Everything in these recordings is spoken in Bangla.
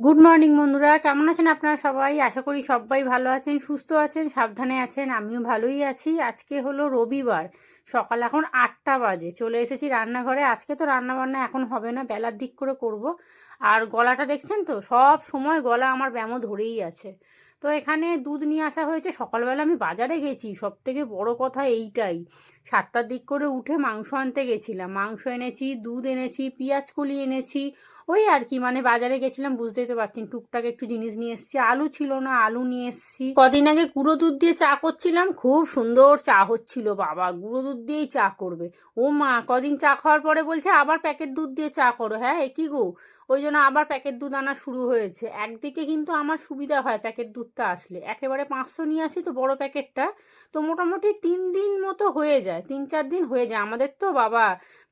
গুড মর্নিং বন্ধুরা। কেমন আছেন আপনারা সবাই? আশা করি সবাই ভালো আছেন, সুস্থ আছেন, সাবধানে আছেন। আমিও ভালোই আছি। আজকে হলো রবিবার। সকাল এখন আটটা বাজে। চলে এসেছি রান্নাঘরে। আজকে তো রান্না বান্না এখন হবে না, বেলার দিক করে করব। আর গলাটা দেখছেন তো? সব সময় গলা আমার ব্যামো ধরেই আছে। তো এখানে দুধ নিয়ে আসা হয়েছে। সকালবেলা আমি বাজারে গেছি। সব থেকে বড় কথা এইটাই। সাতটার দিক করে উঠে মাংস আনতে গেছিলাম। মাংস এনেছি, দুধ এনেছি, পেঁয়াজ কলি এনেছি। ওই আর কি মানে বাজারে গেছিলাম, বুঝতেই তো পারছেন, টুকটাক একটু জিনিস নিয়ে এসেছি। আলু ছিল না, আলু নিয়ে এসেছি। কদিন আগে গুঁড়ো দুধ দিয়ে চা করছিলাম। খুব সুন্দর চা হচ্ছিল, বাবা। গুঁড়ো দুধ দিয়েই চা করবে। ও মা, কদিন চা খাওয়ার পরে বলছে, আবার প্যাকেট দুধ দিয়ে চা করো। হ্যাঁ একই গো? ওই জন্য আবার প্যাকেট দুধ আনা শুরু হয়েছে। একদিকে কিন্তু আমার সুবিধা হয় প্যাকেট দুধটা আসলে। একেবারে পাঁচশো নিয়ে আসি তো বড় প্যাকেটটা। তো মোটামুটি তিন দিন মতো হয়ে যায়, তিন চার দিন হয়ে যায়। আমাদের তো বাবা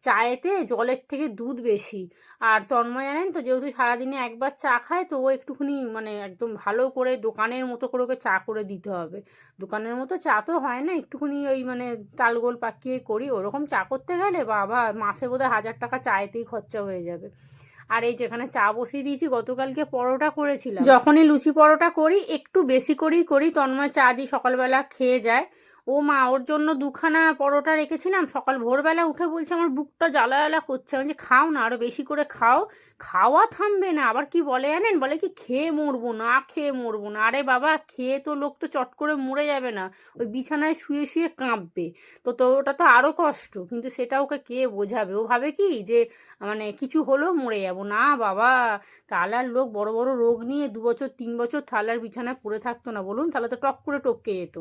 চায়েতে জলের থেকে দুধ বেশি। আর তন্ময় জানেন তো, যেহেতু সারাদিনে একবার চা খায়, তো ও একটুখানি মানে একদম ভালো করে দোকানের মতো করে ওকে চা করে দিতে হবে। দোকানের মতো চা তো হয় না, একটুখানি ওই মানে তালগোল পাকিয়ে করি। ওরকম চা করতে গেলে বাবা মাসে বোধহয় হাজার টাকা চায়েতেই খরচা হয়ে যাবে। আর এই যেখানে চা বসিয়ে দিয়েছি, গতকালকে পরোটা করেছিলাম। যখনই লুচি পরোটা করি, একটু বেশি করেই করি, তন্ময় চা দিই সকালবেলা খেয়ে যায়। ও মা, ওর জন্য দুখানা পরোটা রেখেছিলাম। সকাল ভোরবেলা উঠে বলছে, আমার বুকটা জ্বালা জ্বালা করছে। আমি যে খাও না আরও বেশি করে খাও। খাওয়া থামবে না, আবার কি বলে জানেন? বলে কি, খেয়ে মরবো না, খেয়ে মরবো না। আরে বাবা, খেয়ে তো লোক তো চট করে মরে যাবে না, ওই বিছানায় শুয়ে শুয়ে কাঁপবে। তো তো ওটা তো আরও কষ্ট, কিন্তু সেটা ওকে কে বোঝাবে? ও ভাবে কি যে মানে কিছু হলেও মরে যাব। না বাবা তাহলে আর লোক বড় বড় রোগ নিয়ে দু বছর, তিন বছর থালার বিছানায় পড়ে থাকতো না, বলুন? তাহলে তো টক করে টপকে যেত।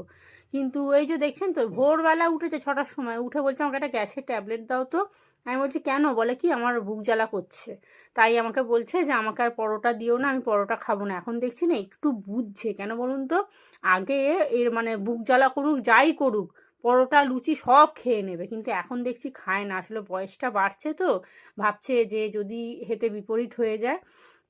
কিন্তু এই যে দেখছেন তো, ভোরবেলা উঠেছে ছটার সময়, উঠে বলছে, আমাকে একটা গ্যাসের ট্যাবলেট দাও তো। আমি বলছি, কেন? বলে কি, আমার বুক জ্বালা করছে। তাই আমাকে বলছে যে, আমাকে আর পরোটা দিও না, আমি পরোটা খাব না। এখন দেখছি না, একটু বুঝছে। কেন বলুন তো, আগে এর মানে বুক জ্বালা করুক, যাই করুক, পরোটা, লুচি সব খেয়ে নেবে। কিন্তু এখন দেখছি খায় না। আসলে বয়সটা বাড়ছে তো, ভাবছে যে যদি হেতে বিপরীত হয়ে যায়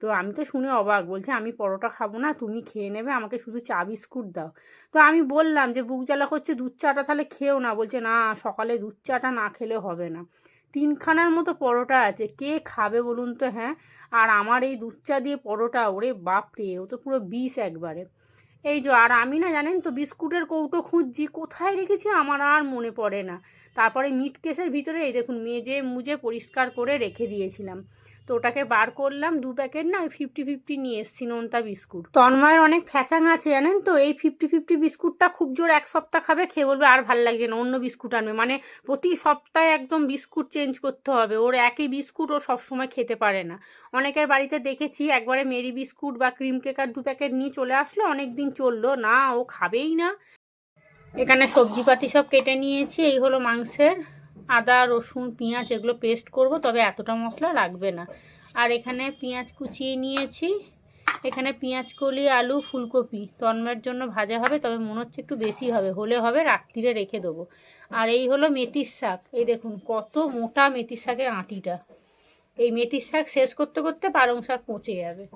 তো আমি তো শুনে অবাক, বলছে আমি পরোটা খাব না, তুমি খেয়ে নেবে, আমাকে শুধু চা বিস্কুট দাও। তো আমি বললাম যে, বুক জ্বালা করছে, দুধ চাটা তাহলে খেও না। বলছে, না, সকালে দুধ চাটা না খেলে হবে না। তিনখানার মতো পরোটা আছে, কে খাবে বলুন তো হ্যাঁ? আর আমার এই দুধ চা দিয়ে পরোটা, ওরে বাপরে, ও তো পুরো বিষ একবারে। এই যে, আর আমি না, জানেন তো, বিস্কুটের কৌটো খুঁজছি, কোথায় রেখেছি আমার আর মনে পড়ে না। তারপরে মিট কেসের ভিতরে, এই দেখুন মেজে মুজে পরিষ্কার করে রেখে দিয়েছিলাম। তো ওটাকে বার করলাম দু প্যাকেট না ফিফটি ফিফটি নিয়ে এসছি নোনতা বিস্কুট। তন্ময়ের অনেক ফ্যাচাং আছে, জানেন তো? এই ফিফটি ফিফটি বিস্কুটটা খুব জোর এক সপ্তাহ খাবে, খেয়ে বলবে আর ভালো লাগছে না, অন্য বিস্কুট আনবে। মানে প্রতি সপ্তাহে একদম বিস্কুট চেঞ্জ করতে হবে, ওর একই বিস্কুট ও সবসময় খেতে পারে না। অনেকের বাড়িতে দেখেছি, একবারে মেরি বিস্কুট বা ক্রিম কেকার দু প্যাকেট নিয়ে চলে আসলো অনেক দিন চলল, না, ও খাবেই না। এখানে সবজিপাতি সব কেটে নিয়েছি, এই হলো মাংসের। আদা, রসুন, পেঁয়াজ এগুলো পেস্ট করব, তবে এতটা মশলা লাগবে না। আর এখানে পেঁয়াজ কুচিয়ে নিয়েছি। এখানে পেঁয়াজ কলি, আলু, ফুলকপি তন্মের জন্য ভাজা হবে, তবে মনে হচ্ছে একটু বেশি হবে। হলে হবে, রাত্রিরে রেখে দেবো। আর এই হলো মেথির শাক। এই দেখুন, কত মোটা মেথির শাকের আঁটিটা। এই মেথির শাক শেষ করতে করতে পালং শাক পচে যাবে।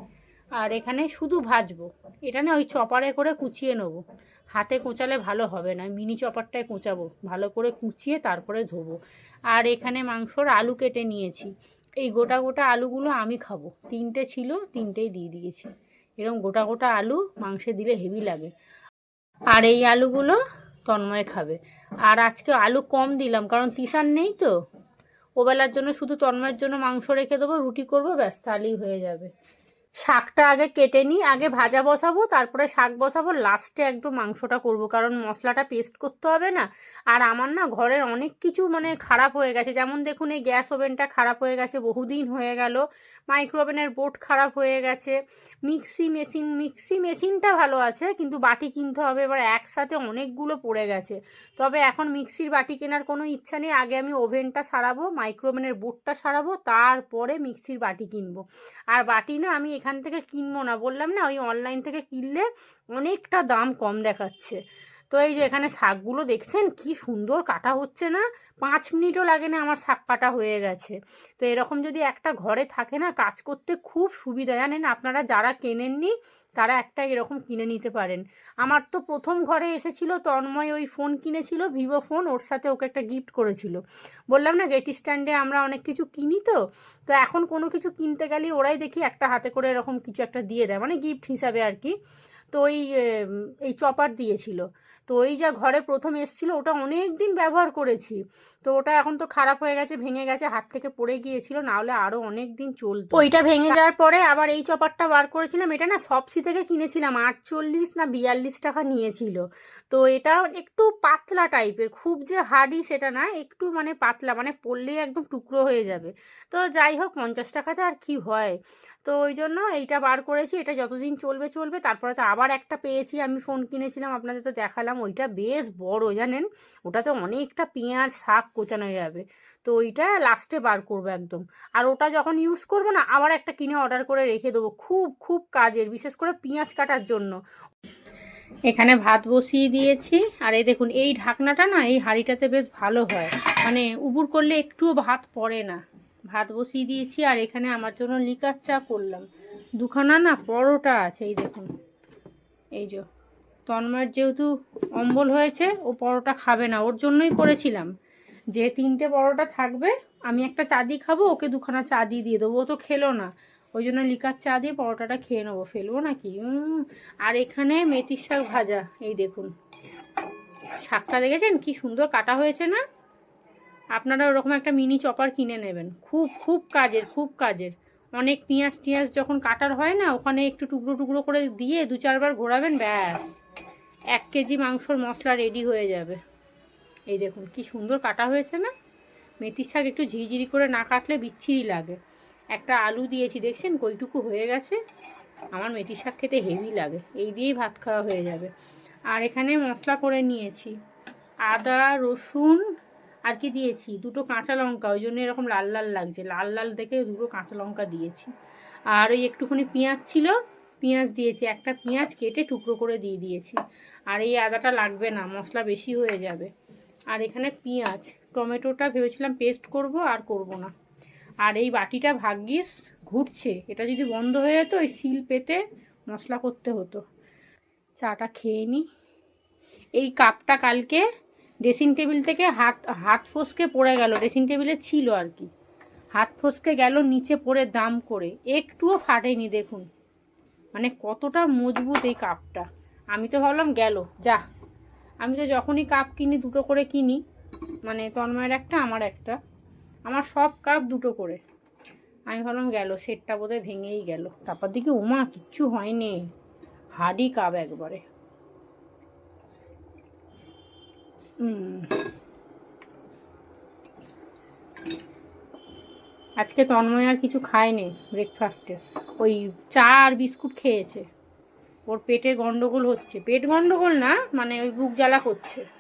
আর এখানে শুধু ভাজবো। এটা না, ওই চপারে করে কুচিয়ে নেব। হাতে কোঁচালে ভালো হবে না মিনি চপারটায় কোঁচাবো, ভালো করে কুচিয়ে তারপরে ধোবো। আর এখানে মাংসর আলু কেটে নিয়েছি। এই গোটা গোটা আলুগুলো আমি খাব। তিনটে ছিল, তিনটেই দিয়ে দিয়েছি। এরকম গোটা গোটা আলু মাংসে দিলে হেভি লাগে। আর এই আলুগুলো তন্ময় খাবে। আর আজকে আলু কম দিলাম, কারণ তিসান নেই তো। ওবেলার জন্য শুধু তন্ময়ের জন্য মাংস রেখে দেবো, রুটি করব, ব্যাস, তাহলেই হয়ে যাবে। শাকটা আগে কেটে নিই, আগে ভাজা বসাবো, তারপরে শাক বসাবো লাস্টে একদম মাংসটা করব। কারণ মশলাটা পেস্ট করতে হবে না। আর আমার না ঘরের অনেক কিছু মানে খারাপ হয়ে গেছে। যেমন দেখুন, এই গ্যাস ওভেনটা খারাপ হয়ে গেছে, বহুদিন হয়ে গেল। মাইক্রো ওভেনের বোর্ড খারাপ হয়ে গেছে। মিক্সি মেশিন মিক্সি মেশিনটা ভালো আছে, কিন্তু বাটি কিনতে হবে। এবার একসাথে অনেকগুলো পড়ে গেছে। তবে এখন মিক্সির বাটি কেনার কোনো ইচ্ছা নেই। আগে আমি ওভেনটা সারাবো মাইক্রো ওভেনের বোর্ডটা সারাবো, তারপরে মিক্সির বাটি কিনবো। আর বাটি না আমি এখান থেকে কিনবো না। বললাম না, ওই অনলাইন থেকে কিনলে অনেকটা দাম কম দেখাচ্ছে। তো এই যে এখানে শাকগুলো দেখছেন, কি সুন্দর কাটা হচ্ছে না? পাঁচ মিনিটও লাগে না আমার শাক কাটা হয়ে গেছে। তো এরকম যদি একটা ঘরে থাকে না, কাজ করতে খুব সুবিধা। জানেন, আপনারা যারা কেনেননি তারা একটা এরকম কিনে নিতে পারেন। আমার তো প্রথম ঘরে এসেছিল, তন্ময় ওই ফোন কিনেছিল ভিভো ফোন ওর সাথে ওকে একটা গিফট করেছিল। বললাম, না গেটি স্ট্যান্ডে আমরা অনেক কিছু কিনি তো তো এখন কোনো কিছু কিনতে গেলে ওরাই দেখি একটা হাতে করে এরকম কিছু একটা দিয়ে দেয়। মানে গিফট হিসাবে আর কি। তো ওই এই চপার দিয়েছিল। তো ওই যা ঘরে প্রথম এসেছিল, ওটা অনেক দিন ব্যবহার করেছি। তো ওটা এখন তো খারাপ হয়ে গেছে, ভেঙে গেছে, হাত থেকে পড়ে গিয়েছিল না হলে আরও অনেক দিন চলতো। ওইটা ভেঙে যাওয়ার পরে আবার এই চপারটা বার করেছিলাম, এটা না সবসি থেকে কিনেছিলাম, আটচল্লিশ না বিয়াল্লিশ টাকা নিয়েছিল। তো এটা একটু পাতলা টাইপের, খুব যে হার্ডি সেটা না, একটু মানে পাতলা মানে পড়লেই একদম টুকরো হয়ে যাবে। তো যাই হোক, পঞ্চাশ টাকাতে আর কি হয়। তো ওই জন্য এইটা বার করেছি, এটা যতদিন চলবে চলবে। তারপরে তো আবার একটা পেয়েছি, আমি ফোন কিনেছিলাম, আপনাদের তো দেখালাম। ওইটা বেশ বড়, জানেন? ওটাতে অনেকটা পেঁয়াজ শাক কোচানো যাবে। তো ওইটা লাস্টে বার করব একদম। আর ওটা যখন ইউজ করব না, আবার একটা কিনে অর্ডার করে রেখে দেবো। খুব খুব কাজের, বিশেষ করে পেঁয়াজ কাটার জন্য। এখানে ভাত বসিয়ে দিয়েছি। আর এই দেখুন, এই ঢাকনাটা না, এই হাঁড়িটাতে বেশ ভালো হয়। মানে উবুর করলে একটুও ভাত পড়ে না। ভাত বসিয়ে দিয়েছি আর এখানে আমার জন্য লিকার চা করলাম। দুখানা না পরোটা আছে, এই দেখুন। এই যে, তন্ময়ের যেহেতু অম্বল হয়েছে, ও পরোটা খাবে না, ওর জন্যই করেছিলাম। যে তিনটে পরোটা থাকবে, আমি একটা চা দিয়ে খাব, ওকে দুখানা চা দিয়ে দিয়ে দেবো। ও তো খেলো না, ওই জন্য লিকার চা দিয়ে পরোটাটা খেয়ে নেব। ফেলব নাকি? আর এখানে মেথির শাক ভাজা, এই দেখুন। শাকটা দেখেছেন? কি সুন্দর কাটা হয়েছে না? আপনারা ওরকম একটা মিনি চপার কিনে নেবেন। খুব খুব কাজের খুব কাজের। অনেক পেঁয়াজ টিয়াজ যখন কাটার হয় না, ওখানে একটু টুকরো টুকরো করে দিয়ে দু চারবার ঘোরাবেন, ব্যাস। এক কেজি মাংসর মশলা রেডি হয়ে যাবে। এই দেখুন, কি সুন্দর কাটা হয়েছে না? মেথির শাক একটু ঝিরিঝিরি করে না কাটলে বিচ্ছিরি লাগে। একটা আলু দিয়েছি, দেখছেন? কইটুকু হয়ে গেছে। আমার মেথির শাক খেতে হেভি লাগে। এই দিয়েই ভাত খাওয়া হয়ে যাবে। আর এখানে মশলা করে নিয়েছি। আদা, রসুন আর কি দিয়েছি? দুটো কাঁচা লঙ্কা, ওই জন্য এরকম লাল লাল লাগছে। লাল লাল দেখে দুটো কাঁচা লঙ্কা দিয়েছি। আর ওই একটুখানি পেঁয়াজ ছিল, পেঁয়াজ দিয়েছি। একটা পেঁয়াজ কেটে টুকরো করে দিয়ে দিয়েছি। আর এই আদাটা লাগবে না, মশলা বেশি হয়ে যাবে। আর এখানে পেঁয়াজ, টমেটোটা ভেবেছিলাম পেস্ট করব আর করব না। আর এই বাটিটা ভাগ্যিস ঘুরছে। এটা যদি বন্ধ হয়ে যেত, ওই সিল পেতে মশলা করতে হতো। চাটা খেয়ে নিই এই কাপটা কালকে ড্রেসিং টেবিল থেকে হাত হাত ফসকে পড়ে গেল ড্রেসিং টেবিলে ছিল আর কি। হাত ফসকে গেল, নিচে পড়ে দাম করে। একটুও ফাটেনি দেখুন। মানে কতটা মজবুত এই কাপটা। আমি তো ভাবলাম গেল, যা। আমি তো যখনই কাপ কিনি, দুটো করে কিনি মানে তন্ময়ের একটা, আমার একটা। আমার সব কাপ দুটো করে। আমি ভাবলাম গেল, সেটটা বোধহয় ভেঙেই গেল। তারপর দিকে উমা, কিচ্ছু হয়নি। হাডি কাপ একবারে। আজকে তন্ময় আর কিছু খায়নি ব্রেকফাস্টে ওই চা আর বিস্কুট খেয়েছে। ওর পেটে গন্ডগোল হচ্ছে। পেট গন্ডগোল না মানে ওই বুক জ্বালা করছে।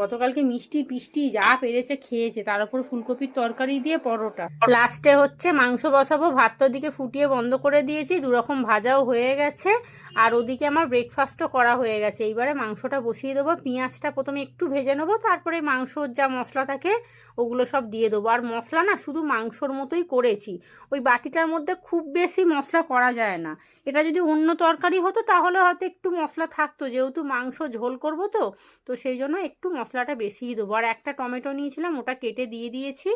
গতকালকে মিষ্টি পিষ্টি যা পেরেছে খেয়েছে, তার উপর ফুলকপির তরকারি দিয়ে পরোটা। লাস্টে হচ্ছে মাংস বসাবো, ভাত তো ওদিকে ফুটিয়ে বন্ধ করে দিয়েছি, দুরকম ভাজাও হয়ে গেছে, আর ওদিকে আমার ব্রেকফাস্টও করা হয়ে গেছে। এইবারে মাংসটা বসিয়ে দেবো, পেঁয়াজটা প্রথমে একটু ভেজে নেব, তারপরে মাংসর যা মশলা থাকে ওগুলো সব দিয়ে দেবো। আর মশলা না, শুধু মাংসর মতোই করেছি, ওই বাটিটার মধ্যে খুব বেশি মশলা করা যায় না। এটা যদি অন্য তরকারি হতো, তাহলে হয়তো একটু মশলা থাকতো, যেহেতু মাংস ঝোল করব তো তো সেই জন্য একটু মশলাটা বেশিই দেবো। আর একটা টমেটো নিয়েছিলাম, ওটা কেটে দিয়ে দিয়েছি।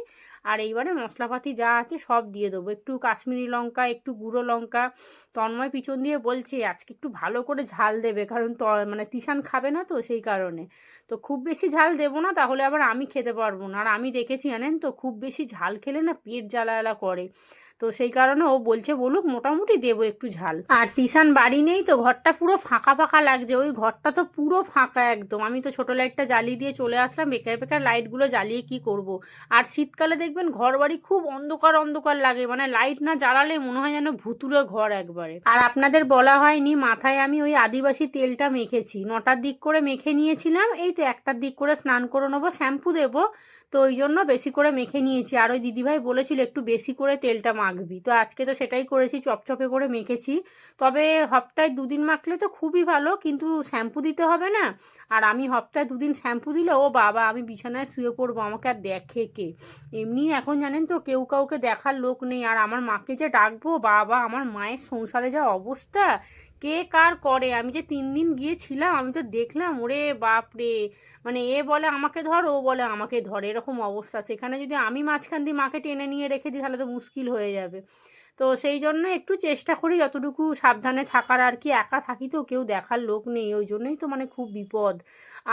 আর এইবারে মশলাপাতি যা আছে সব দিয়ে দেবো। একটু কাশ্মীরি লঙ্কা, একটু গুঁড়ো লঙ্কা, তন্ময় পিছন দিয়ে বলছে, আজকে একটু ভালো করে ঝাল দেবে, কারণ ত মানে তিশান খাবে না তো সেই কারণে। তো খুব বেশি ঝাল দেবো না, তাহলে আবার আমি খেতে পারব না। আর আমি দেখেছি জানেন তো, খুব বেশি ঝাল খেলে না পেট জ্বালা করে। তো সেই কারণে ও বলছে, বলুক, মোটামুটি দেবো একটু ঝাল। আর তিশান বাড়ি নেই তো, ঘরটা পুরো ফাঁকা ফাঁকা লাগছে। ওই ঘরটা তো পুরো ফাঁকা একদম। আমি তো ছোটো লাইটটা জ্বালিয়ে দিয়ে চলে আসলাম, বেকার বেকার লাইটগুলো জ্বালিয়ে কি করব। আর শীতকালে দেখবেন ঘর বাড়ি খুব অন্ধকার অন্ধকার লাগে মানে লাইট না জ্বালালে মনে হয় যেন ভুতুরে ঘর একবারে। আর আপনাদের বলা হয়নি, মাথায় আমি ওই আদিবাসী তেলটা মেখেছি। নটার দিক করে মেখে নিয়েছিলাম, এই তো একটার দিক করে স্নান করে নেব, শ্যাম্পু দেবো তো ওই জন্য বেশি করে মেখে নিয়েছি। আর ওই দিদিভাই বলেছিল, একটু বেশি করে তেলটা মাখবি। তো আজকে তো সেটাই করেছি, চপচপে করে মেখেছি। তবে সপ্তাহে দুদিন মাখলে তো খুবই ভালো, কিন্তু শ্যাম্পু দিতে হবে না। আর আমি সপ্তাহে দুদিন শ্যাম্পু দিলে, ও বাবা, আমি বিছানায় শুয়ে পড়ব, আমাকে আর দেখে কে? এমনি এখন জানেন তো, কেউ কাউকে দেখার লোক নেই। আর আমার মাকে যে ডাকবো, বাবা, আমার মায়ের সংসারে যা অবস্থা কে কার করে? আমি যে তিন দিন গিয়েছিলাম, আমি তো দেখলাম, ওরে বাপরে! মানে এ বলে আমাকে ধর, ও বলে আমাকে ধর, এরকম অবস্থা। সেখানে যদি আমি মাঝখান দিয়ে মাকে টেনে নিয়ে রেখে দিই, তাহলে তো মুশকিল হয়ে যাবে। তো সেই জন্য একটু চেষ্টা করি যতটুকু সাবধানে থাকার আর কি। একা থাকি তো, কেউ দেখার লোক নেই, ওই জন্যই তো মানে খুব বিপদ।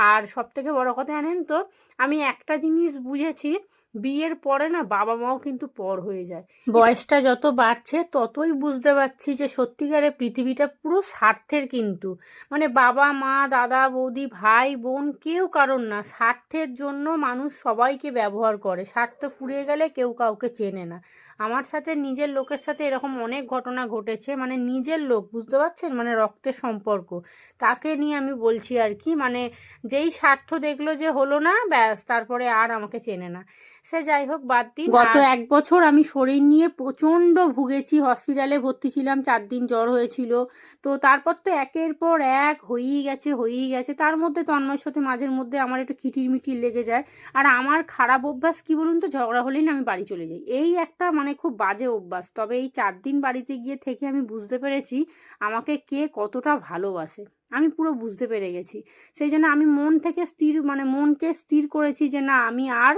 আর সব থেকে বড় কথা জানেন তো, আমি একটা জিনিস বুঝেছি বিয়ের পরে না বাবা মাও কিন্তু পর হয়ে যায়। বয়সটা যত বাড়ছে, ততই বুঝতে পারছি যে সত্যিকারে পৃথিবীটা পুরো স্বার্থের কিন্তু। মানে বাবা, মা, দাদা, বৌদি, ভাই, বোন কেউ কারণ না। স্বার্থের জন্য মানুষ সবাইকে ব্যবহার করে। স্বার্থ ফুরিয়ে গেলে কেউ কাউকে চেনে না। আমার সাথে নিজের লোকের সাথে এরকম অনেক ঘটনা ঘটেছে। মানে নিজের লোক, বুঝতে পারছেন? মানে রক্তের সম্পর্ক। তাকে নিয়ে আমি বলছি আর কি মানে যেই স্বার্থ দেখল যে হলো না, ব্যাস, তারপরে আর আমাকে চেনে না। সে যাই হোক বাদ দিন। গত এক বছর আমি শরীর নিয়ে প্রচণ্ড ভুগেছি হসপিটালে ভর্তি ছিলাম চার দিন জ্বর হয়েছিল। তো তারপর তো একের পর এক হয়েই গেছে হয়েই গেছে। তার মধ্যে তন্ময়ের সাথে মাঝের মধ্যে আমার একটু খিটির মিটির লেগে যায়। আর আমার খারাপ অভ্যাস কি বলুন তো ঝগড়া হলেই না আমি বাড়ি চলে যাই। এই একটা মানে খুব বাজে অভ্যাস। তবে এই চার দিন বাড়িতে গিয়ে থেকে আমি বুঝতে পেরেছি আমাকে কে কতটা ভালোবাসে। আমি পুরো বুঝতে পেরে গেছি। সেই জন্য আমি মন থেকে স্থির মানে মনকে স্থির করেছি যে না আমি আর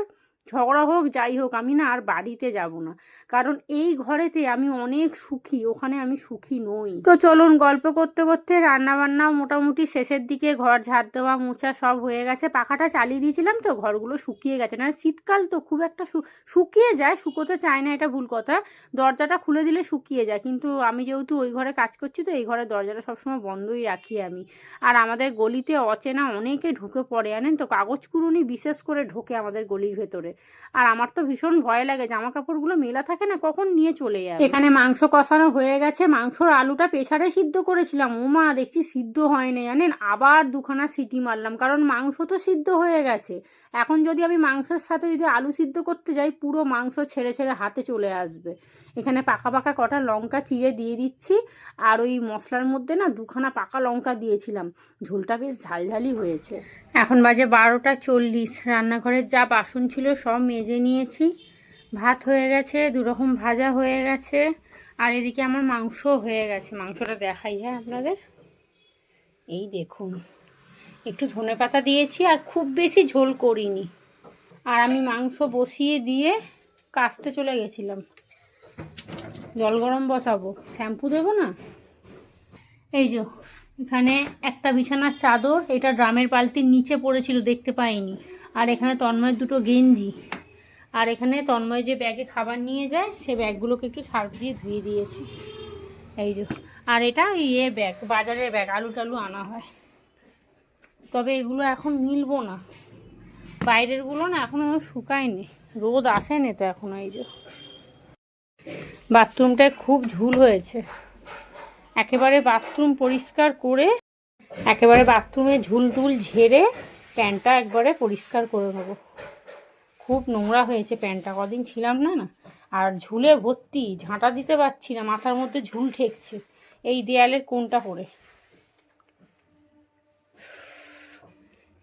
ঝগড়া হোক, যাই হোক, আমি না আর বাড়িতে যাব না। কারণ এই ঘরেতে আমি অনেক সুখী, ওখানে আমি সুখী নই। তো চলুন, গল্প করতে করতে রান্না বান্না মোটামুটি শেষের দিকে ঘর ঝাড় দেওয়া, মোছা সব হয়ে গেছে। পাখাটা চালিয়ে দিয়েছিলাম তো, ঘরগুলো শুকিয়ে গেছে। না শীতকাল তো খুব একটা শুকিয়ে যায়, শুকোতে চায় না, এটা ভুল কথা। দরজাটা খুলে দিলে শুকিয়ে যায়। কিন্তু আমি যেহেতু ওই ঘরে কাজ করছি তো, এই ঘরের দরজাটা সবসময় বন্ধই রাখি আমি। আর আমাদের গলিতে অচেনা অনেকে ঢুকে পড়ে, জানেন তো? কাগজ কুড়ুনি বিশেষ করে ঢোকে আমাদের গলির ভেতরে। আর আমার তো ভীষণ ভয় লাগে, জামা কাপড়গুলো মেলা থাকে না, কখন নিয়ে চলে যায় এখানে মাংস কষানো হয়ে গেছে, মাংসর আলুটা পেছারে সিদ্ধ করেছিলাম। ও মা দেখছি সিদ্ধ হয়নি, জানেন? আবার দুখানা সিটি মারলাম, কারণ মাংস তো সিদ্ধ হয়ে গেছে। এখন যদি আমি মাংসের সাথে যদি আলু সিদ্ধ করতে যাই, পুরো মাংস ছেড়ে ছেড়ে হাতে চলে আসবে। এখানে পাকা পাকা কটা লঙ্কা চিড়ে দিয়ে দিচ্ছি, আর ওই মশলার মধ্যে না দুখানা পাকা লঙ্কা দিয়েছিলাম। ঝোলটা বেশ ঝালঝালি হয়েছে। এখন বাজে বারোটা চল্লিশ। রান্নাঘরের যা বাসন ছিল সব মেজে নিয়েছি। ভাত হয়ে গেছে, দুরকম ভাজা হয়ে গেছে, আর এদিকে আমার মাংস হয়ে গেছে। মাংসটা দেখাই হ্যাঁ আপনাদের? এই দেখুন, একটু ধনে পাতা দিয়েছি, আর খুব বেশি ঝোল করিনি। আর আমি মাংস বসিয়ে দিয়ে কাস্তে চলে গেছিলাম। জল গরম বসাবো। শ্যাম্পু দেবো না? এই যে, এখানে একটা বিছানার চাদর, এটা ড্রামের বালতির নিচে পড়েছিল, দেখতে পাইনি। আর এখানে তন্ময়ের দুটো গেঞ্জি। আর এখানে তন্ময় যে ব্যাগে খাবার নিয়ে যায়, সে ব্যাগগুলোকে একটু সার্ফ দিয়ে ধুয়ে দিয়েছি। এই যে, আর এটা ইয়ের ব্যাগ, বাজারের ব্যাগ, আলু টালু আনা হয়। তবে এগুলো এখন মিলবো না। বাইরেরগুলো না এখনও শুকায়নি। রোদ আসেনি তো এখন, এই যে। বাথরুমটায় খুব ঝুল হয়েছে। একেবারে বাথরুম পরিষ্কার করে, একেবারে বাথরুমে ঝুল টুল ঝেড়ে প্যান্টটা একবারে পরিষ্কার করে নেব। খুব নোংরা হয়েছে প্যান্টটা, কদিন ছিলাম না না, আর ঝুলে ভর্তি, ঝাঁটা দিতে পারছি না, মাথার মধ্যে ঝুল ঠেকছে। এই দেয়ালের কোনটা পড়ে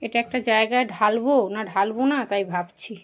এটা একটা জায়গায় ঢালবো না ঢালবো না তাই ভাবছি।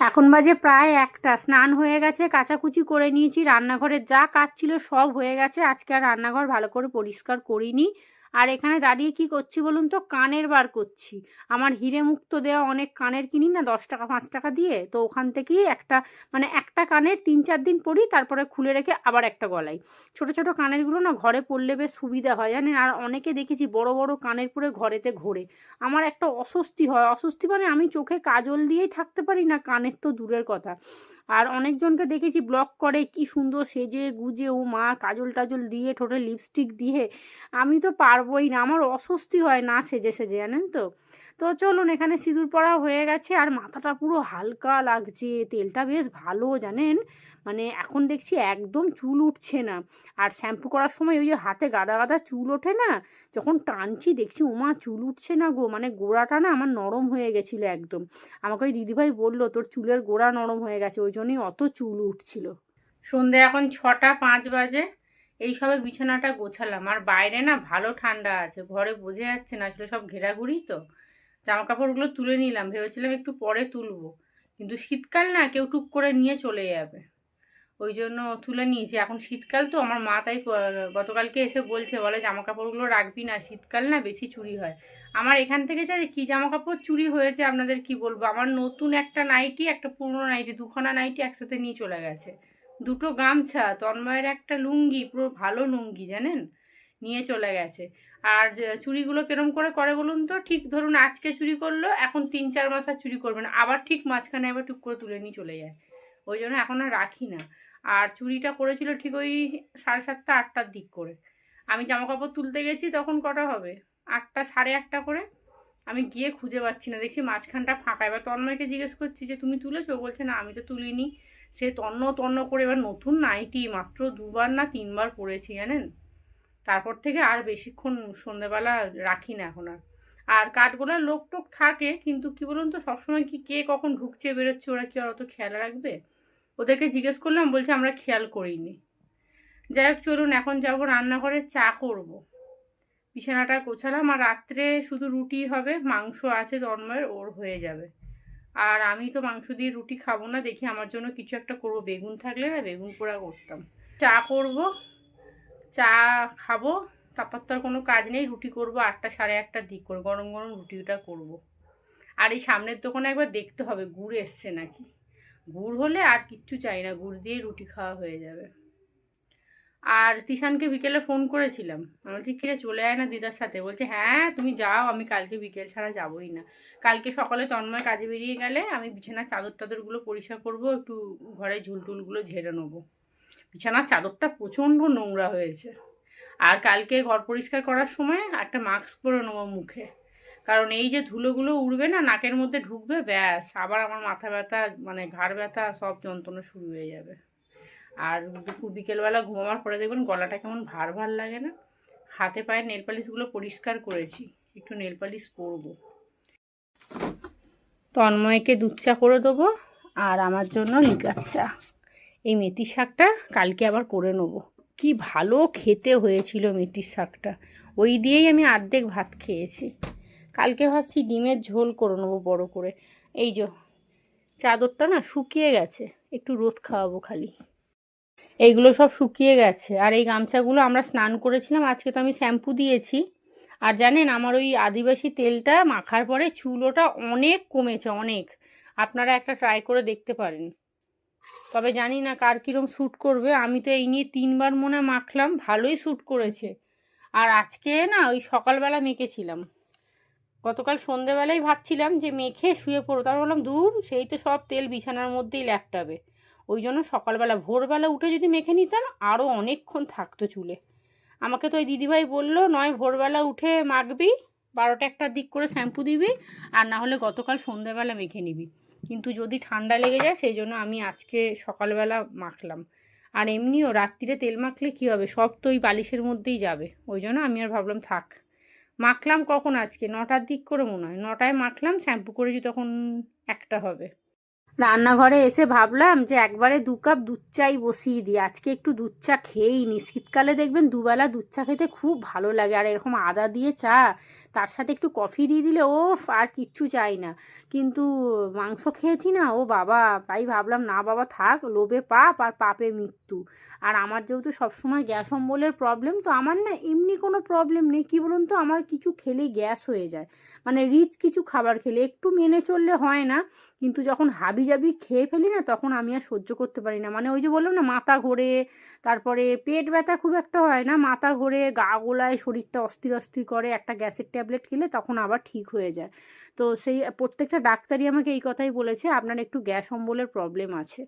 এখন বাজে প্রায় একটা, স্নান হয়ে গেছে, কাচাকুচি করে নিয়েছি, রান্নাঘরের যা কাজ ছিল সব হয়ে গেছে, আজকে আর রান্নাঘর ভালো করে পরিষ্কার করিনি। আর এখানে দাঁড়িয়ে কি করছি বলুন তো? কানের বার করছি। আমার হিরে মুক্ত দেওয়া অনেক কানের কিনি না, দশ টাকা, পাঁচ টাকা দিয়ে। তো ওখান থেকেই একটা মানে একটা কানের তিন চার দিন পরি তারপরে খুলে রেখে আবার একটা গলাই। ছোট ছোট কানেরগুলো না ঘরে পরলে বেশ সুবিধা হয়, জানেন? আর অনেকে দেখেছি বড় বড় কানের পরে ঘরেতে ঘোরে। আমার একটা অস্বস্তি হয়। অস্বস্তি মানে আমি চোখে কাজল দিয়েই থাকতে পারি না, কানের তো দূরের কথা। আর অনেকজনকে দেখেছি ব্লক করে কি সুন্দর সেজে গুজে, ও মা কাজল টাজল দিয়ে, ঠোঁটে লিপস্টিক দিয়ে। আমি তো পারবোই না, আমার অস্বস্তি হয় না সেজে সেজে, জানেন তো? তো চলুন এখানে সিঁদুর পরা হয়ে গেছে। আর মাথাটা পুরো হালকা লাগছে। তেলটা বেশ ভালো, জানেন? মানে এখন দেখছি একদম চুল উঠছে না। আর শ্যাম্পু করার সময় ওই যে হাতে গাদা গাদা চুল ওঠে না? যখন টানছি দেখছি ওমা চুল উঠছে না গো। মানে গোড়াটা না আমার নরম হয়ে গেছিল একদম। আমাকে ওই দিদিভাই বলল, তোর চুলের গোড়া নরম হয়ে গেছে, ওই জন্যই অত চুল উঠছিল। সন্ধে এখন ছটা পাঁচ বাজে। এই সবে বিছানাটা গোছালাম। আর বাইরে না ভালো ঠান্ডা আছে। ঘরে বোঝা যাচ্ছে না। আসলে সব ঘেরাঘুরি তো। জামা কাপড়গুলো তুলে নিলাম। ভেবেছিলাম একটু পরে তুলবো। কিন্তু শীতকাল না কেউ টুক করে নিয়ে চলে যাবে। ওই জন্য তুলে নিয়েছি। এখন শীতকাল তো, আমার মা তাই গতকালকে এসে বলছে, বলে জামা কাপড়গুলো রাখবি না, শীতকাল না বেশি চুরি হয়। আমার এখান থেকে যা, কী জামা কাপড় চুরি হয়েছে আপনাদের কি বলব? আমার নতুন একটা নাইটি একটা পুরনো নাইটি দুখানা নাইটি একসাথে নিয়ে চলে গেছে। দুটো গামছা, তন্ময়ের একটা লুঙ্গি, পুরো ভালো লুঙ্গি, জানেন? নিয়ে চলে গেছে। আর চুরিগুলো কিরম করে করে বলুন তো, ঠিক ধরুন আজকে চুরি করল, এখন তিন চার মাস আর চুরি করবে না, আবার ঠিক মাঝখানে আবার টুক করে তুলে নিয়ে চলে যায়। ওই জন্য এখন আর রাখি না। আর চুরিটা করেছিল ঠিক ওই সাড়ে সাতটা, আটটার দিক করে। আমি জামা কাপড় তুলতে গেছি, তখন কটা হবে? আটটা, সাড়ে আটটা করে। আমি গিয়ে খুঁজে পাচ্ছি না। দেখছি মাঝখানটা ফাঁকা। এবার তন্ময়কে জিজ্ঞেস করছি যে, তুমি তুলেছো? বলছে, না, আমি তো তুলিনি। সে তন্ন তন্ন করে এবার নতুন নাইটি মাত্র দুবার না তিনবার পরেছি, জানেন? তারপর থেকে আর বেশিক্ষণ সন্ধেবেলা রাখি না এখন আর। আর কাঠগোলার লোক টোক থাকে, কিন্তু কি বলুন তো, সবসময় কি কে কখন ঢুকছে, বেরোচ্ছে, ওরা কি আর অত খেয়াল রাখবে? ওদেরকে জিজ্ঞেস করলাম, বলছে আমরা খেয়াল করিনি। যাই হোক, চলুন, এখন যাব রান্নাঘরে, চা করব। বিছানাটা গোছালাম, আর রাত্রে শুধু রুটি হবে, মাংস আছে তন্ময়ের, ওর হয়ে যাবে। আর আমি তো মাংস দিয়ে রুটি খাব না, দেখি আমার জন্য কিছু একটা করব। বেগুন থাকলে না, বেগুন পোড়া করতাম। চা করব চা খাব, তারপর তো আর কোনো কাজ নেই, রুটি করব আটটা সাড়ে আটটার দিক করে, গরম গরম রুটিটা করব। আর এই সামনের দোকানে একবার দেখতে হবে, গুড় এসছে নাকি? গুড় হলে আর কিচ্ছু চাই না, গুড় দিয়ে রুটি খাওয়া হয়ে যাবে। আর তিশানকে বিকেলে ফোন করেছিলাম, আমি বলছি, কিরে, চলে আয় না দিদার সাথে? বলছে হ্যাঁ তুমি যাও, আমি কালকে বিকেল ছাড়া যাবোই না। কালকে সকালে তন্ময় কাজে বেরিয়ে গেলে আমি বিছানার চাদর টাদরগুলো পরিষ্কার করব, একটু ঘরে ঝুলটুলগুলো ঝেড়ে নেব। বিছানার চাদরটা প্রচণ্ড নোংরা হয়েছে। আর কালকে ঘর পরিষ্কার করার সময় একটা মাস্ক পরে নেব মুখে। কারণ এই যে ধুলোগুলো উড়বে না, নাকের মধ্যে ঢুকবে, ব্যাস, আবার আমার মাথা ব্যথা মানে ঘাড় ব্যথা, সব যন্ত্রণা শুরু হয়ে যাবে। আর দুপুর বিকেলবেলা ঘুমাবার পরে দেখবেন গলাটা কেমন ভার ভার লাগে না? হাতে পায়ে নেল পালিশগুলো পরিষ্কার করেছি, একটু নেল পালিশ পরবো। তন্ময়কে দুধ চা করে দেবো, আর আমার জন্য লিকার চা। এই মেথি শাকটা কালকে আবার করে নেব। কি ভালো খেতে হয়েছিল মেথির শাকটা। ওই দিয়েই আমি অর্ধেক ভাত খেয়েছি। কালকে ভাবছি ডিমের ঝোল করে নেব বড়ো করে। এই যে, চাদরটা না শুকিয়ে গেছে, একটু রোদ খাওয়াবো খালি। এইগুলো সব শুকিয়ে গেছে। আর এই গামছাগুলো আমরা স্নান করেছিলাম, আজকে তো আমি শ্যাম্পু দিয়েছি। আর জানেন, আমার ওই আদিবাসী তেলটা মাখার পরে চুলোটা অনেক কমেছে, অনেক। আপনারা একটা ট্রাই করে দেখতে পারেন। তবে জানি না কার কীরম শ্যুট করবে। আমি তো এই নিয়ে তিনবার মনে মাখলাম, ভালোই শ্যুট করেছে। আর আজকে না ওই সকালবেলা মেখেছিলাম। গতকাল সন্ধেবেলায় ভাবছিলাম যে মেখে শুয়ে পড়ো তারপর বললাম দূর সেই তো সব তেল বিছানার মধ্যেই ল্যাপটাবে। ওই জন্য সকালবেলা, ভোরবেলা উঠে যদি মেখে নিতাম আরও অনেকক্ষণ থাকতো চুলে। আমাকে তো ওই দিদিভাই বলল, নয়, ভোরবেলা উঠে মাখবি, বারোটা একটার দিক করে শ্যাম্পু দিবি, আর না হলে গতকাল সন্ধেবেলা মেখে নিবি। কিন্তু যদি ঠান্ডা লেগে যায়, সেই জন্য আমি আজকে সকালবেলা মাখলাম। আর এমনিও রাত্রিরে তেল মাখলে কি হবে? সব তো ওই বালিশের মধ্যেই যাবে। ওই জন্য আমি আর ভাবলাম, থাক। মাখলাম কখন আজকে? নটার দিক করে মনে হয়। নটায় মাখলাম, শ্যাম্পু করেছি তখন একটা হবে। রান্নাঘরে এসে ভাবলাম যে একবারে দু কাপ দুধ চাই বসিয়ে দিই। আজকে একটু দুধ চা খেয়েই নি শীতকালে দেখবেন দুবেলা দুধ চা খেতে খুব ভালো লাগে। আর এরকম আদা দিয়ে চা, তার সাথে একটু কফি দিয়ে দিলে ও আর কিচ্ছু চাই না। কিন্তু মাংস খেয়েছি না, ও বাবা, তাই ভাবলাম, না বাবা, থাক, লোভে পাপ আর পাপে মৃত্যু। আর আমার যেহেতু সবসময় গ্যাস অম্বলের প্রবলেম তো আমার না এমনি কোনো প্রবলেম নেই। কী বলুন তো, আমার কিছু খেলেই গ্যাস হয়ে যায়। মানে রিচ কিছু খাবার খেলে, একটু মেনে চললে হয় না। কিন্তু যখন হাবি জাবি খেয়ে ফেলি না, তখন আমি আর সহ্য করতে পারি না। মানে ওই যে বললাম না, মাথা ঘোরে, তারপরে পেট ব্যথা খুব একটা হয় না, মাথা ঘোরে, গা গোলায়, শরীরটা অস্থির অস্থির করে, একটা গ্যাসের ট্যাবলেট খেলে তখন আবার ঠিক হয়ে যায়। তো সেই প্রত্যেকটা ডাক্তারই আমাকে এই কথাই বলেছে, আপনার একটু গ্যাস অম্বলের প্রবলেম আছে।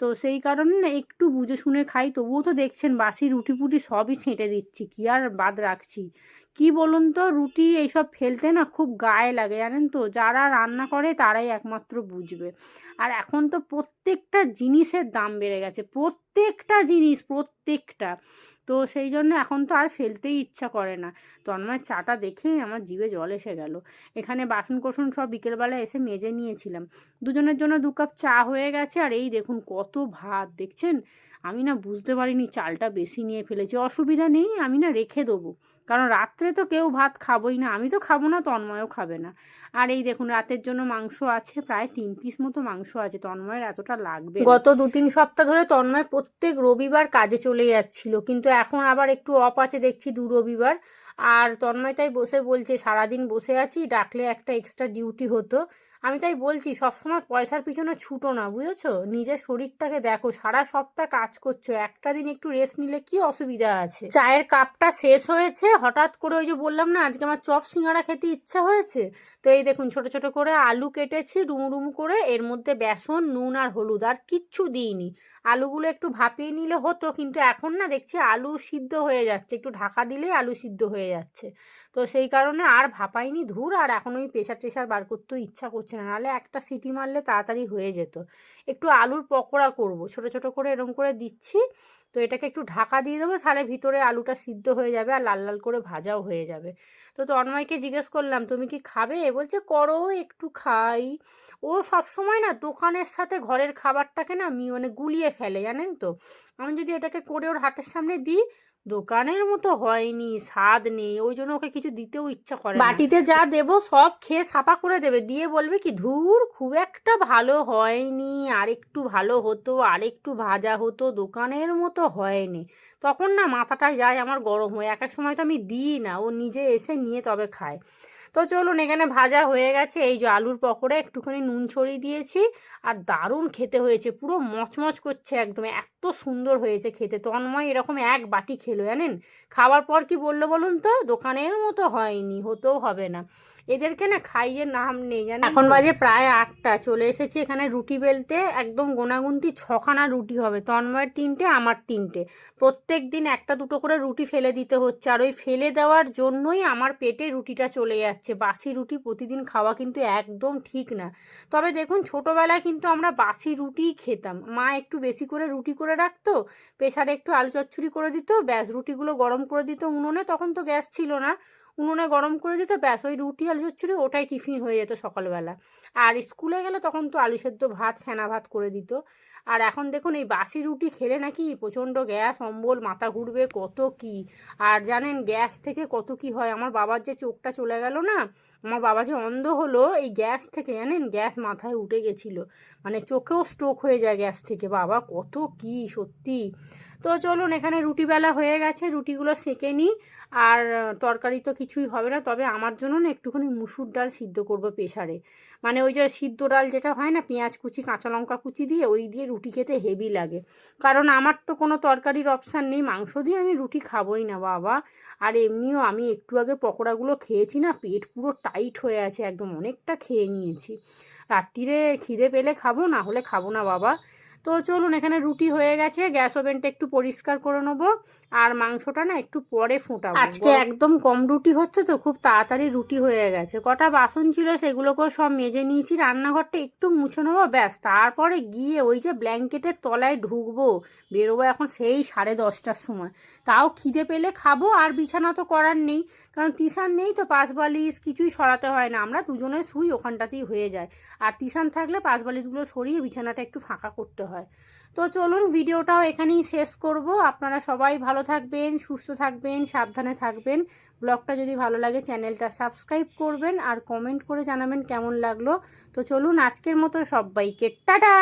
তো সেই কারণে না, একটু বুঝে শুনে খাই, তবুও তো দেখছেন বাসি রুটি পুটি সবই ছেঁটে দিচ্ছি, কি আর বাদ রাখছি। কি বলুন তো? রুটি এইসব ফেলতে না খুব গায়ে লাগে, জানেন তো? যারা রান্না করে তারাই একমাত্র বুঝবে। আর এখন তো প্রত্যেকটা জিনিসের দাম বেড়ে গেছে, প্রত্যেকটা জিনিস, প্রত্যেকটা। তো সেই জন্য এখন তো আর ফেলতেই ইচ্ছা করে না। তন্ময় চাটা দেখেই আমার জিভে জল এসে গেল। এখানে বাসন কোসন সব বিকেলবেলা এসে মেজে নিয়েছিলাম। দুজনের জন্য দু কাপ চা হয়ে গেছে, আর এই দেখুন কত ভাত, দেখছেন? আমি না বুঝতে পারিনি চালটা বেশি নিয়ে ফেলেছি। অসুবিধা নেই, আমি না রেখে দেবো। কারণ রাত্রে তো কেউ ভাত খাবোই না, আমি তো খাব না, তন্ময়ও খাবে না। আর এই দেখুন, রাতের জন্য মাংস আছে, প্রায় তিন পিস মতো মাংস আছে, তন্ময়ের এতটা লাগবে গত দু তিন সপ্তাহ ধরে তন্ময় প্রত্যেক রবিবার কাজে চলে যাচ্ছিল, কিন্তু এখন আবার একটু অফ আছে, দেখছি দু রবিবার। আর তন্ময় তাই বসে বলছে, সারাদিন বসে আছি, ডাকলে একটা এক্সট্রা ডিউটি হতো। আমি তাই বলছি, সবসময় পয়সার পিছনে ছুটো না, বুঝেছ? নিজের শরীরটাকে দেখো, সারা সপ্তাহ কাজ করছ, একটা দিন একটু রেস্ট নিলে কি অসুবিধা আছে? চায়ের কাপটা শেষ হয়েছে, হঠাৎ করে ওই যে বললাম না, আজকে আমার চপ সিঙ্গারা খেতে ইচ্ছা হয়েছে, তো এই দেখুন, ছোট ছোট করে আলু কেটেছি রুম রুম করে, এর মধ্যে বেসন, নুন আর হলুদ, আর কিচ্ছু দিইনি। আলুগুলো একটু ভাপিয়ে নিলে হতো, কিন্তু এখন না দেখছি আলু সিদ্ধ হয়ে যাচ্ছে, একটু ঢাকা দিলেই আলু সিদ্ধ হয়ে যাচ্ছে। তো সেই কারণে আর ভাপাইনি ধুর, আর এখন ওই প্রেশার টেশার বার করতেও ইচ্ছা করছে না, নাহলে একটা সিটি মারলে তাড়াতাড়ি হয়ে যেত। একটু আলুর পকোড়া করব, ছোট ছোট করে এরম করে দিচ্ছি, তো এটাকে একটু ঢাকা দিয়ে দেবো, তাহলে ভিতরে আলুটা সিদ্ধ হয়ে যাবে আর লাল লাল করে ভাজাও হয়ে যাবে। তো তন্ময়কে জিজ্ঞেস করলাম, তুমি কি খাবে? বলছে, করো, একটু খাই। ও সব সময় না দোকানের সাথে ঘরের খাবারটাকে না মি মানে গুলিয়ে ফেলে, জানেন তো? আমি যদি এটাকে করে ওর হাতের সামনে দিই দোকানের মতো হয়নি, স্বাদ নেই, ওই জন্য ওকে কিছু দিতেও ইচ্ছা করে বাটিতে যা দেব সব খেয়ে সাফা করে দেবে, দিয়ে বলবে কি, ধুর, খুব একটা ভালো হয়নি আর একটু ভালো হতো আর একটু ভাজা হতো, দোকানের মতো হয়নি। তখন না মাথাটা যায় আমার গরম হয়ে, এক এক সময় তো আমি দিই না, ও নিজে এসে নিয়ে তবে খায়। তো চলুন এখানে ভাজা হয়ে গেছে। এই যে আলুর পকোড়া, একটুখানি নুন ছড়িয়ে দিয়েছি আর দারুণ খেতে হয়েছে। পুরো মচমচ করছে একদম, এত সুন্দর হয়েছে খেতে। তন্ময় এরকম এক বাটি খেলো, জানেন? খাওয়ার পর কি বলল বলুন তো? দোকানের মতো হয়নি, হতেও হবে না। এদেরকে না খাইয়ে নাম নেই জানেন এখন বাজে প্রায় আটটা চলে এসেছি এখানে রুটি বেলতে একদম গোনাগুন্তি ছখানা রুটি হবে তন্ময়ের তিনটে আমার তিনটে। প্রত্যেক দিন একটা দুটো করে রুটি ফেলে দিতে হচ্ছে আর ওই ফেলে দেওয়ার জন্যই আমার পেটে রুটিটা চলে যাচ্ছে। বাসি রুটি প্রতিদিন খাওয়া কিন্তু একদম ঠিক না। তবে দেখুন ছোটোবেলায় কিন্তু আমরা বাসি রুটিই খেতাম। মা একটু বেশি করে রুটি করে রাখতো প্রেশারে একটু আলু চচ্চড়ি করে দিত ব্যাস রুটিগুলো গরম করে দিত উনুনে তখন তো গ্যাস ছিল না। উনুনে গরম করে দিত, ব্যাস ওই রুটি, আলু চচ্চড়ি, ওটাই টিফিন হয়ে যেত সকালবেলা। আর স্কুলে গেলে তখন তো আলু সেদ্ধ ভাত, ফেনা ভাত করে দিত। আর এখন দেখুন, এই বাসি রুটি খেলে নাকি প্রচণ্ড গ্যাস, অম্বল, মাথা ঘুরবে, কত কি। আর জানেন, গ্যাস থেকে কত কি হয়? আমার বাবার যে চোখটা চলে গেল না, আমার বাবা যে অন্ধ হলো, এই গ্যাস থেকে জানেন, গ্যাস মাথায় উঠে গেছিল। মানে চোখেও স্ট্রোক হয়ে যায় গ্যাস থেকে। বাবা, কত কি, সত্যি। তো চলুন, এখানে রুটি বেলা হয়ে গেছে, রুটিগুলো সেঁকে নিই। আর তরকারি তো কিছুই হবে না, তবে আমার জন্য না একটুখানি মুসুর ডাল সিদ্ধ করব প্রেশারে মানে ওই যে সিদ্ধ ডাল যেটা হয় না, পেঁয়াজ কুচি, কাঁচা লঙ্কা কুচি দিয়ে, ওই দিয়ে রুটি খেতে হেভি লাগে। কারণ আমার তো কোনো তরকারির অপশান নেই, মাংস দিয়ে আমি রুটি খাবোই না, বাবা। আর এমনিও আমি একটু আগে পকোড়াগুলো খেয়েছি না, পেট পুরো টাইট হয়ে আছে, একদম অনেকটা খেয়ে নিয়েছি। রাত্রিরে খিদে পেলে খাব, না হলে খাব না, বাবা। তো চলুন এখানে রুটি হয়ে গেছে গ্যাস ওভেনটা একটু পরিষ্কার করে নেব আর মাংসটা না একটু পরে ফোটাবো। আজকে একদম কম রুটি হচ্ছে তো খুব তাড়াতাড়ি রুটি হয়ে গেছে। কটা বাসন ছিল সেগুলোকেও সব মেজে নিয়েছি রান্নাঘরটা একটু মুছে নেব ব্যাস। তারপরে গিয়ে ওই যে ব্ল্যাঙ্কেটের তলায় ঢুকবো বেরোবো এখন সেই সাড়ে দশটার সময়। তাও খিদে পেলে খাব আর বিছানা তো করার নেই কারণ টিশান নেই তো পাশ বালিশ কিছুই সরাতে হয় না। আমরা দুজনে শুই ওখানটাতেই হয়ে যায়। আর টিশান থাকলে পাশ বালিশগুলো সরিয়ে বিছানাটা একটু ফাঁকা করতে হয়। তো চলুন ভিডিওটাও এখানেই শেষ করব। আপনারা সবাই ভালো থাকবেন, সুস্থ থাকবেন, সাবধানে থাকবেন। ব্লগটা যদি ভালো লাগে চ্যানেলটা সাবস্ক্রাইব করবেন আর কমেন্ট করে জানাবেন কেমন লাগল। তো চলুন আজকের মতো সবাইকে টাটা!